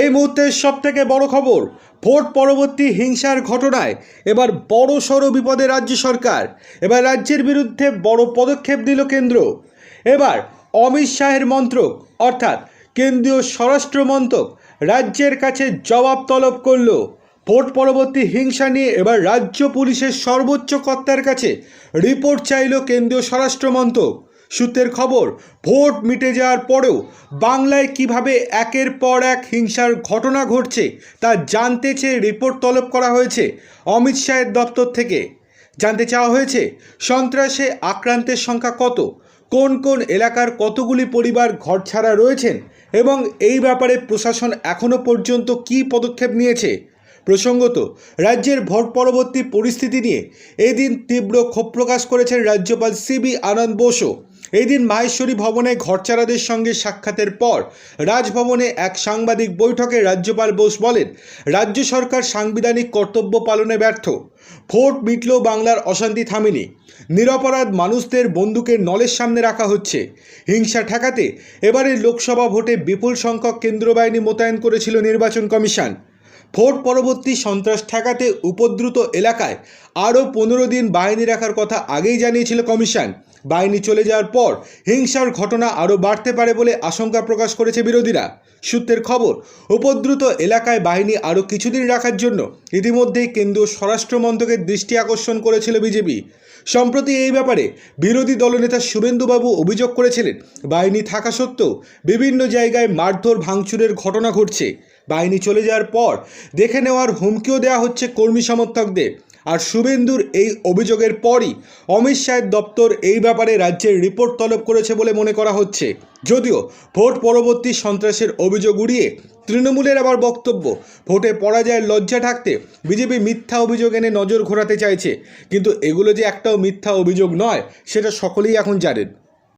এই মুহূর্তের সব থেকে বড় খবর, ভোট পরবর্তী হিংসার ঘটনায় এবার বড় সড় বিপদে রাজ্য সরকার। এবার রাজ্যের বিরুদ্ধে বড় পদক্ষেপ নিল কেন্দ্র। এবার অমিত শাহের মন্ত্রক, অর্থাৎ কেন্দ্রীয় স্বরাষ্ট্র মন্ত্রক, রাজ্যের কাছে জবাব তলব করল। ভোট পরবর্তী হিংসা নিয়ে এবার রাজ্য পুলিশের সর্বোচ্চ কর্তার কাছে রিপোর্ট চাইল কেন্দ্রীয় স্বরাষ্ট্র মন্ত্রক। সূত্রের খবর, ভোট মিটে যাওয়ার পরেও বাংলায় কীভাবে একের পর এক হিংসার ঘটনা ঘটছে তা জানতে চেয়ে রিপোর্ট তলব করা হয়েছে অমিত শাহের দপ্তর থেকে। জানতে চাওয়া হয়েছে, সন্ত্রাসে আক্রান্তের সংখ্যা কত, কোন কোন এলাকার কতগুলি পরিবার ঘর ছাড়া রয়েছেন এবং এই ব্যাপারে প্রশাসন এখনও পর্যন্ত কী পদক্ষেপ নিয়েছে? প্রসঙ্গত, রাজ্যের ভোট পরবর্তী পরিস্থিতি নিয়ে এদিন তীব্র ক্ষোভ প্রকাশ করেছেন রাজ্যপাল সিবি আনন্দ বসু এই দিন মাহেশ্বরী ভবনে ঘরচারাদের সঙ্গে সাক্ষাতের পর রাজভবনে এক সাংবাদিক বৈঠকে রাজ্যপাল বোস বলেন, রাজ্য সরকার সাংবিধানিক কর্তব্য পালনে ব্যর্থ। ভোট মিটলেও বাংলার অশান্তি থামেনি। নিরপরাধ মানুষদের বন্দুকের নলের সামনে রাখা হচ্ছে। হিংসা ঠেকাতে এবারের লোকসভা ভোটে বিপুল সংখ্যক কেন্দ্র বাহিনী মোতায়েন করেছিল নির্বাচন কমিশন। ভোট পরবর্তী সন্ত্রাস ঠেকাতে উপদ্রুত এলাকায় আরও পনেরো দিন বাহিনী রাখার কথা আগেই জানিয়েছিল কমিশন। বাহিনী চলে যাওয়ার পর হিংসার ঘটনা আরও বাড়তে পারে বলে আশঙ্কা প্রকাশ করেছে বিরোধীরা। সূত্রের খবর, উপদ্রুত এলাকায় বাহিনী আরও কিছুদিন রাখার জন্য ইতিমধ্যেই কেন্দ্রীয় স্বরাষ্ট্র মন্ত্রকের দৃষ্টি আকর্ষণ করেছিল বিজেপি। সম্প্রতি এই ব্যাপারে বিরোধী দলনেতা শুভেন্দুবাবু অভিযোগ করেছিলেন, বাহিনী থাকা সত্ত্বেও বিভিন্ন জায়গায় মারধর ভাঙচুরের ঘটনা ঘটছে। বাহিনী চলে যাওয়ার পর দেখে নেওয়ার হুমকিও দেওয়া হচ্ছে কর্মী সমর্থকদের। আর শুভেন্দুর এই অভিযোগের পরই অমিত শাহের দপ্তর এই ব্যাপারে রাজ্যের রিপোর্ট তলব করেছে বলে মনে করা হচ্ছে। যদিও ভোট পরবর্তী সন্ত্রাসের অভিযোগ উড়িয়ে তৃণমূলের আবার বক্তব্য, ভোটে পরাজয়ের লজ্জা থাকতে বিজেপি মিথ্যা অভিযোগ এনে নজর ঘোরাতে চাইছে। কিন্তু এগুলো যে একটাও মিথ্যা অভিযোগ নয়, সেটা সকলেই এখন জানেন।